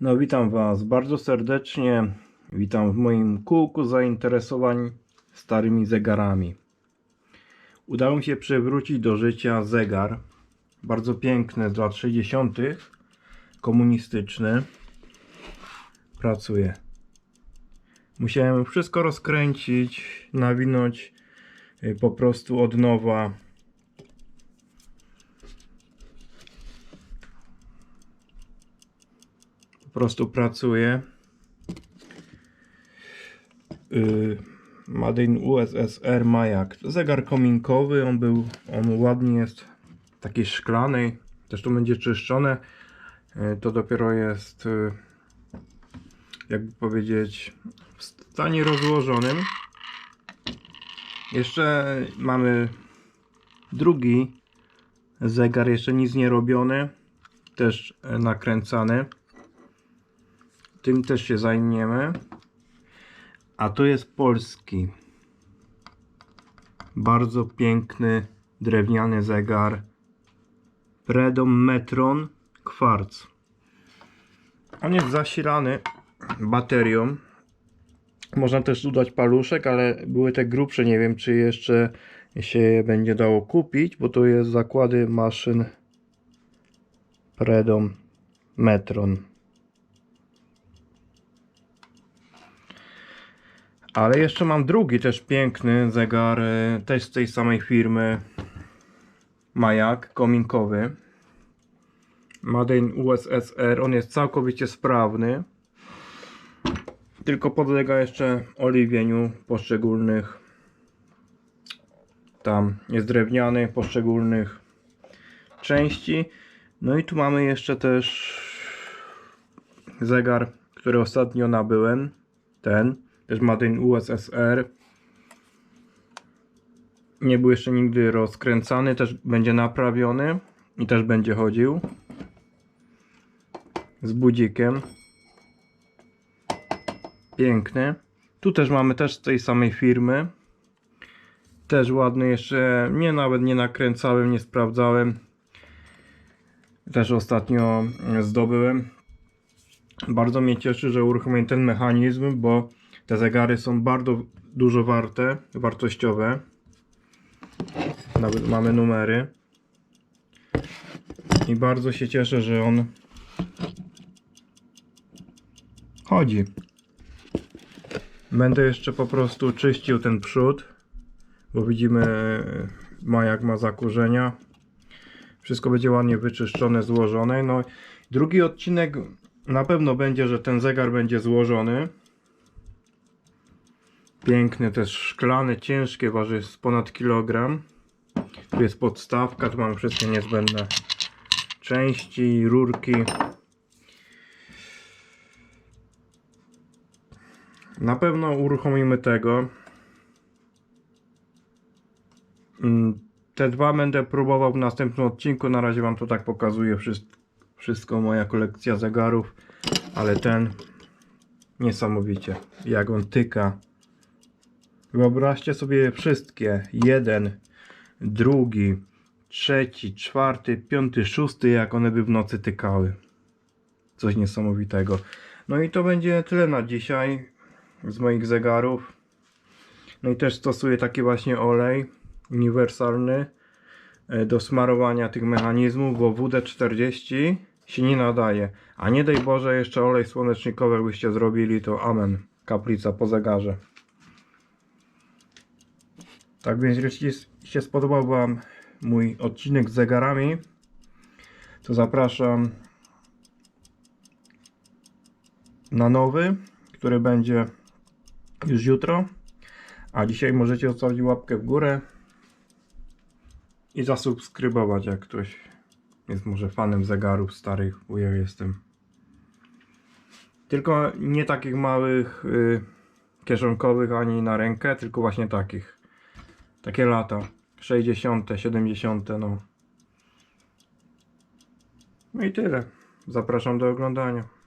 No witam Was bardzo serdecznie. Witam w moim kółku zainteresowań starymi zegarami. Udało mi się przywrócić do życia zegar. Bardzo piękny z lat 60. Komunistyczny. Pracuje. Musiałem wszystko rozkręcić, nawinąć y, po prostu od nowa. Po prostu pracuje. Yy, Made USSR Majak. Zegar kominkowy, on był, on ładnie jest taki szklany, też to będzie czyszczone. Yy, To dopiero jest, yy, jakby powiedzieć, w stanie rozłożonym. Jeszcze mamy drugi zegar, jeszcze nic nie robiony, też nakręcany. Tym też się zajmiemy. A to jest polski. Bardzo piękny drewniany zegar. Predom Metron Quartz. On jest zasilany baterią. Można też dodać paluszek, ale były te grubsze. Nie wiem, czy jeszcze się je będzie dało kupić, bo to jest zakłady maszyn Predom Metron. Ale jeszcze mam drugi też piękny zegar, e, też z tej samej firmy Majak kominkowy. Made in USSR. On jest całkowicie sprawny. Tylko podlega jeszcze oliwieniu poszczególnych. Tam jest drewniany poszczególnych części. No i tu mamy jeszcze też zegar, który ostatnio nabyłem. Ten też Made in USSR. Nie był jeszcze nigdy rozkręcany, też będzie naprawiony i też będzie chodził z budzikiem. Piękny. Tu też mamy też z tej samej firmy. Też ładny jeszcze, nie nawet nie nakręcałem, nie sprawdzałem. Też ostatnio zdobyłem. Bardzo mnie cieszy, że uruchomiłem ten mechanizm, bo te zegary są bardzo dużo warte, wartościowe. Nawet mamy numery. I bardzo się cieszę, że on chodzi. Będę jeszcze po prostu czyścił ten przód, bo widzimy ma jak ma zakurzenia. Wszystko będzie ładnie wyczyszczone, złożone. No, drugi odcinek na pewno będzie, że ten zegar będzie złożony. Piękny, też szklany, ciężkie, waży z ponad kilogram. Tu jest podstawka, tu mamy wszystkie niezbędne części, rurki. Na pewno uruchomimy tego. Mm, Te dwa będę próbował w następnym odcinku. Na razie Wam to tak. Wszystko, wszystko moja kolekcja zegarów. Ale ten niesamowicie. Jak on tyka. Wyobraźcie sobie wszystkie. Jeden, drugi, trzeci, czwarty, piąty, szósty, jak one by w nocy tykały. Coś niesamowitego. No i to będzie tyle na dzisiaj z moich zegarów. No i też stosuję taki właśnie olej uniwersalny e, do smarowania tych mechanizmów, bo WD-40 się nie nadaje. A nie daj Boże jeszcze olej słonecznikowy jakbyście zrobili, to amen. Kaplica po zegarze. Tak więc jeśli się spodobał Wam mój odcinek z zegarami, to zapraszam na nowy, który będzie już jutro. A dzisiaj możecie zostawić łapkę w górę i zasubskrybować, jak ktoś jest może fanem zegarów starych, bo ja jestem. Tylko nie takich małych y, kieszonkowych ani na rękę, tylko właśnie takich. Takie lata 60., 70. No. No i tyle. Zapraszam do oglądania.